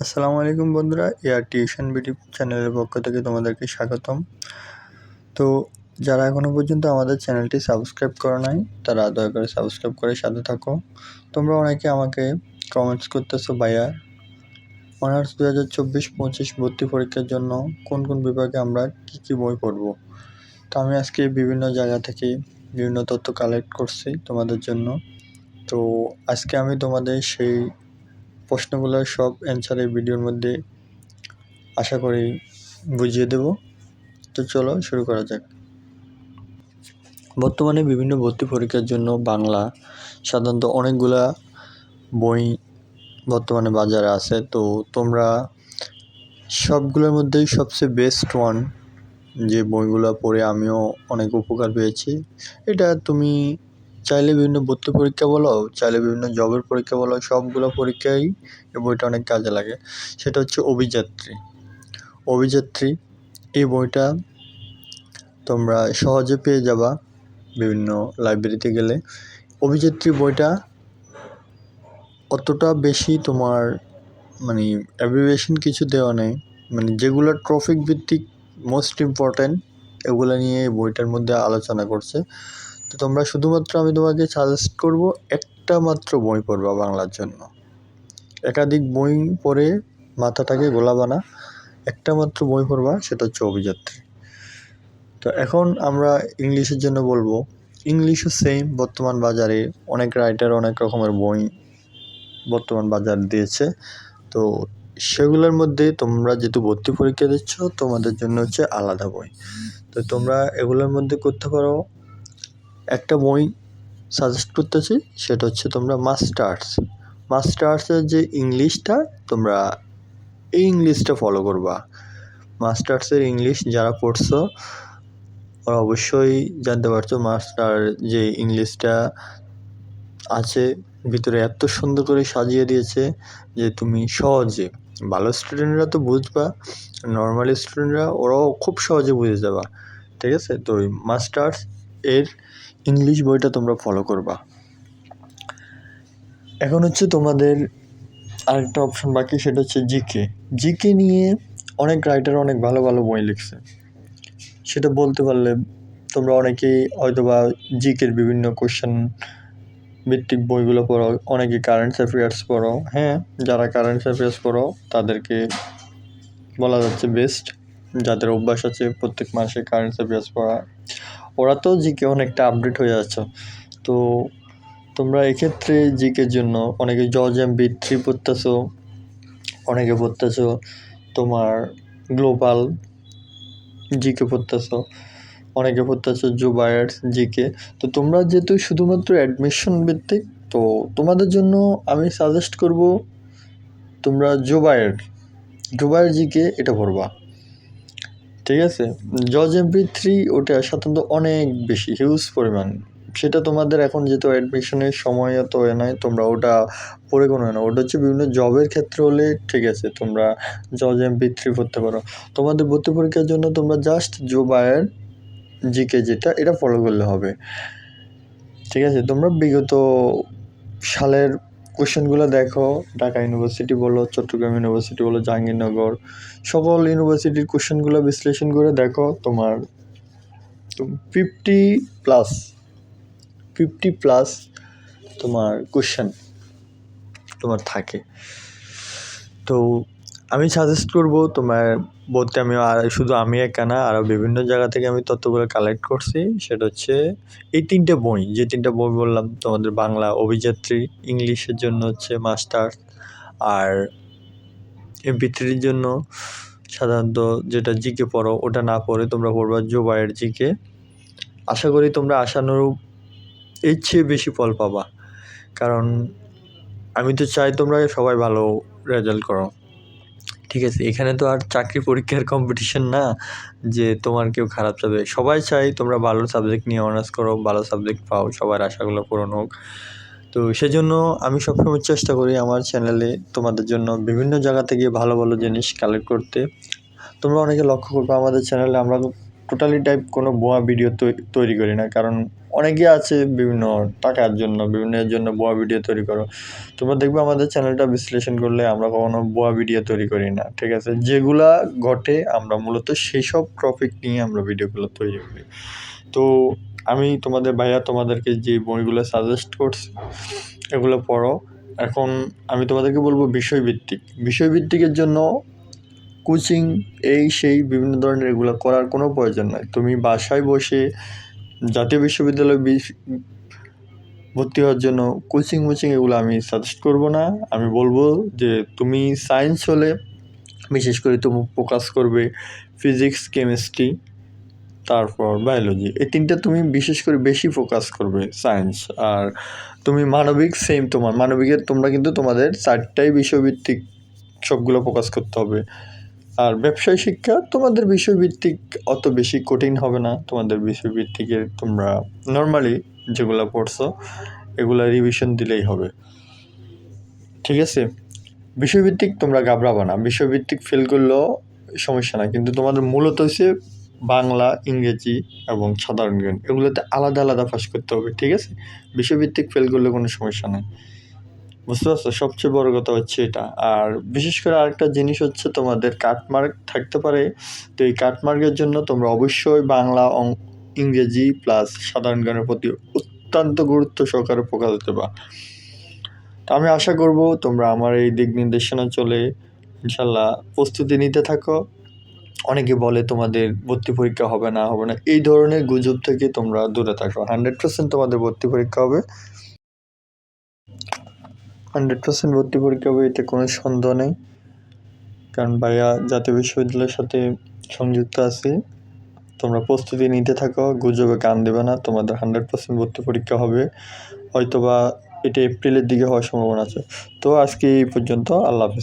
আসসালামু আলাইকুম বন্ধুরা এয়ার টিউশন বিডি চ্যানেলের পক্ষ থেকে তোমাদেরকে স্বাগতম। তো যারা এখনও পর্যন্ত আমাদের চ্যানেলটি সাবস্ক্রাইব করে নাই, তারা দয়া করে সাবস্ক্রাইব করে সাথে থাকো। তোমরা অনেকে আমাকে কমেন্টস করতেছো, ভাইয়া, অনার্স দু হাজার চব্বিশ পঁচিশ ভর্তি পরীক্ষার জন্য কোন কোন বিভাগে আমরা কী কী বই পড়ব? তো আমি আজকে বিভিন্ন জায়গা থেকে বিভিন্ন তথ্য কালেক্ট করছি তোমাদের জন্য। তো আজকে আমি তোমাদের সেই প্রশ্নগুলোর সব অ্যান্সার এই ভিডিওর মধ্যে আশা করি বুঝিয়ে দেব। তো চলো শুরু করা যাক। বর্তমানে বিভিন্ন ভর্তি পরীক্ষার জন্য বাংলা সাধারণত অনেকগুলা বই বর্তমানে বাজারে আছে। তো তোমরা সবগুলোর মধ্যেই সবচেয়ে বেস্ট ওয়ান যে বইগুলো পড়ে আমিও অনেক উপকার পেয়েছি। এটা তুমি চাইলে বিভিন্ন ভর্তি পরীক্ষা বলো, চাইলে বিভিন্ন জবের পরীক্ষা বলো, সবগুলো পরীক্ষাই এই বইটা অনেক কাজে লাগে। সেটা হচ্ছে অভিযাত্রী। অভিযাত্রী, এই বইটা তোমরা সহজে পেয়ে যাবা বিভিন্ন লাইব্রেরিতে গেলে। অভিযাত্রী বইটা অতটা বেশি তোমার মানে অ্যাব্রিভিয়েশন কিছু দেওয়া নেই। মানে যেগুলো ট্রফিক ভিত্তিক মোস্ট ইম্পর্ট্যান্ট এগুলো নিয়ে এই বইটার মধ্যে আলোচনা করছে। তো তোমরা শুধুমাত্র আমি তোমাকে সাজেস্ট করব একটা মাত্র বই পড়বা বাংলার জন্য। একাধিক বই পড়ে মাথাটাকে গোলাবা না একটা মাত্র বই পড়বা, সেটা হচ্ছে অভিযাত্রী। তো এখন আমরা ইংলিশের জন্য বলব, ইংলিশও সেম বর্তমান বাজারে অনেক রাইটার অনেক রকমের বই বর্তমান বাজার দিয়েছে। তো সেগুলোর মধ্যে তোমরা যেহেতু ভর্তি পরীক্ষা দিচ্ছ, তোমাদের জন্য হচ্ছে আলাদা বই। তো তোমরা এগুলোর মধ্যে করতে পারো একটা বই সাজেস্ট করতেছি, সেটা হচ্ছে তোমরা মাস্টার্স মাস্টার্সের যে ইংলিশটা, তোমরা এই ইংলিশটা ফলো করবা। মাস্টার্সের ইংলিশ যারা পড়ছো, ওরা অবশ্যই জানতে পারছ মাস্টার যে ইংলিশটা আছে, ভিতরে এত সুন্দর করে সাজিয়ে দিয়েছে যে তুমি সহজে, ভালো স্টুডেন্টরা তো বুঝবা নর্মাল স্টুডেন্টরা ওরাও খুব সহজে বুঝে যাবা। ঠিক আছে? তো ওই মাস্টার্স এর ইংলিশ বইটা তোমরা ফলো করবা। এখন হচ্ছে তোমাদের আরেকটা অপশন বাকি, সেটা হচ্ছে জিকে জিকে নিয়ে অনেক রাইটার অনেক ভালো ভালো বই লিখছে। সেটা বলতে পারলে তোমরা অনেকেই হয়তো বা জিকের বিভিন্ন কোশ্চেন ভিত্তিক বইগুলো পড়ো, অনেকে কারেন্ট অ্যাফেয়ার্স পড়ো হ্যাঁ যারা কারেন্ট অ্যাফেয়ার্স পড়ো, তাদেরকে বলা যাচ্ছে বেস্ট যাদের অভ্যাস আছে প্রত্যেক মাসে কারেন্ট অ্যাফেয়ার্স পড়া। ওরা তো জিকে অনেকটা আপডেট হয়ে যাচ্ছ। তো তোমরা এক্ষেত্রে জিকের জন্য অনেকে জর্জ এম বি থ্রি পড়তেছো, অনেকে পড়তেছো তোমার গ্লোবাল জিকে পড়তেছো, অনেকে পড়তেছো জো বায়ার্স জিকে। তো তোমরা যেহেতু শুধুমাত্র অ্যাডমিশন ভিত্তিক, তো তোমাদের জন্য আমি সাজেস্ট করব তোমরা জো জো বায়ার জিকে এটা পড়বা। ঠিক আছে? জজ এমপি থ্রি ওটা সাধারণত অনেক বেশি হিউজ পরিমাণ। সেটা তোমাদের এখন যেহেতু অ্যাডমিশনের সময় এত এ নয় তোমরা ওটা পড়ে কোনো না। ওটা হচ্ছে বিভিন্ন জবের ক্ষেত্রে হলে ঠিক আছে, তোমরা জজ এমপি থ্রি পড়তে পারো। তোমাদের ভর্তি পরীক্ষার জন্য তোমরা জাস্ট জো বায়ার জিকে যেটা, এটা ফলো করলে হবে। ঠিক আছে? তোমরা বিগত সালের কোশ্চেনগুলো দেখো, ঢাকা ইউনিভার্সিটি বলো চট্টগ্রাম ইউনিভার্সিটি বলো জাহাঙ্গীরনগর সকল ইউনিভার্সিটির কোশ্চেনগুলো বিশ্লেষণ করে দেখো তোমার ফিফটি প্লাস ফিফটি প্লাস তোমার কোশ্চেন তোমার থাকে। তো আমি সাজেস্ট করব তোমার বলতে আমি আর শুধু আমি একা না আরও বিভিন্ন জায়গা থেকে আমি তথ্যগুলো কালেক্ট করছি। সেটা হচ্ছে এই তিনটে বই, যে তিনটে বই বললাম, তোমাদের বাংলা অভিযাত্রী, ইংলিশের জন্য হচ্ছে মাস্টার আর এমপি থ্রির জন্য সাধারণত যেটা জিকে পড়ো, ওটা না পড়ে তোমরা পড়বা জোবায়ের জিকে। আশা করি তোমরা আশানুরূপ এর চেয়ে বেশি ফল পাবা। কারণ আমি তো চাই তোমরা সবাই ভালো রেজাল্ট করো। ঠিক আছে, এখানে তো আর চাকরি পরীক্ষার কম্পিটিশন না, যে তোমার কেউ খারাপ যাবে সবাই চাই তোমরা ভালো সাবজেক্ট নিয়ে অনার্স করো, ভালো সাবজেক্ট পাও, সবার আশাগুলো পূরণ হোক। তো সেজন্য আমি সবসময় চেষ্টা করি আমার চ্যানেলে তোমাদের জন্য বিভিন্ন জায়গা থেকে ভালো ভালো জিনিস কালেক্ট করতে। তোমরা অনেকে লক্ষ্য করবে আমাদের চ্যানেলে আমরা টোটালি টাইপ কোনো বোয়া ভিডিও তৈরি করি না। কারণ অনেকে আছে বিভিন্ন টাকার জন্য বিভিন্নের জন্য ভুয়া ভিডিও তৈরি করো। তোমরা দেখবে আমাদের চ্যানেলটা বিশ্লেষণ করলে আমরা কখনো ভুয়া ভিডিও তৈরি করি না, ঠিক আছে? যেগুলা ঘটে আমরা মূলত সেই সব টপিক নিয়ে আমরা ভিডিওগুলো তৈরি করি। তো আমি তোমাদের ভাইয়া তোমাদেরকে যে বইগুলো সাজেস্ট করছি, এগুলো পড়ো। এখন আমি তোমাদেরকে বলব বিষয়ভিত্তিক। বিষয়ভিত্তিকের জন্য কোচিং, এই সেই বিভিন্ন ধরনের এগুলো করার কোনো প্রয়োজন নাই। তুমি বাসায় বসে জাতীয় বিশ্ববিদ্যালয়ে বিশ- ভর্তি হওয়ার জন্য কোচিং মোচিং এগুলো আমি সাজেস্ট করব না। আমি বলব যে তুমি সায়েন্স হলে, বিশেষ করে তুমি ফোকাস করবে ফিজিক্স কেমিস্ট্রি তারপর বায়োলজি এই তিনটা তুমি বিশেষ করে বেশি ফোকাস করবে সায়েন্স আর তুমি মানবিক সেম তোমার। মানবিকের তোমরা কিন্তু তোমাদের চারটাই বিষয়ভিত্তিক সবগুলো ফোকাস করতে হবে। আর ব্যবসায় শিক্ষা তোমাদের বিষয়ভিত্তিক অত বেশি কঠিন হবে না। তোমাদের বিষয়ভিত্তিকের তোমরা নর্মালি যেগুলো পড়ছো, এগুলো রিভিশন দিলেই হবে। ঠিক আছে? বিষয়ভিত্তিক তোমরা ঘাবড়াবা না। বিষয়ভিত্তিক ফেল করলেও সমস্যা না কিন্তু তোমাদের মূলত হচ্ছে বাংলা, ইংরেজি এবং সাধারণ জ্ঞান। এগুলোতে আলাদা আলাদা পাস করতে হবে। ঠিক আছে? বিষয়ভিত্তিক ফেল করলে কোনো সমস্যা নেই। বুঝতে পারছ? সবচেয়ে বড় কথা হচ্ছে এটা। আর বিশেষ করে আরেকটা জিনিস হচ্ছে তোমাদের কাটমার্ক থাকতে পারে। তো এই কাটমার্কের জন্য তোমরা অবশ্যই বাংলা ইংরেজি প্লাস সাধারণ জ্ঞানের প্রতি অত্যন্ত গুরুত্ব সহকারে ফোকাস দেবা তো আমি আশা করব তোমরা আমার এই দিক নির্দেশনা চলে ইনশাল্লাহ প্রস্তুতি নিতে থাকো। অনেকে বলে তোমাদের ভর্তি পরীক্ষা হবে না হবে না। এই ধরনের গুজব থেকে তোমরা দূরে থাকো। হান্ড্রেড পার্সেন্ট তোমাদের ভর্তি পরীক্ষা হবে। হান্ড্রেড পার্সেন্ট ভর্তি পরীক্ষা হবে, এতে কোনো সন্দেহ নেই। কারণ ভাইয়া জাতীয় বিশ্ববিদ্যালয়ের সাথে সংযুক্ত আছি। তোমরা প্রস্তুতি নিতে থাকো, গুজবে কান দেবে না, তোমাদের হান্ড্রেড পার্সেন্ট ভর্তি পরীক্ষা হবে। হয়তোবা এটা এপ্রিলের দিকে হওয়ার সম্ভাবনা আছে। তো আজকে এই পর্যন্ত, আল্লাহ হাফিজ।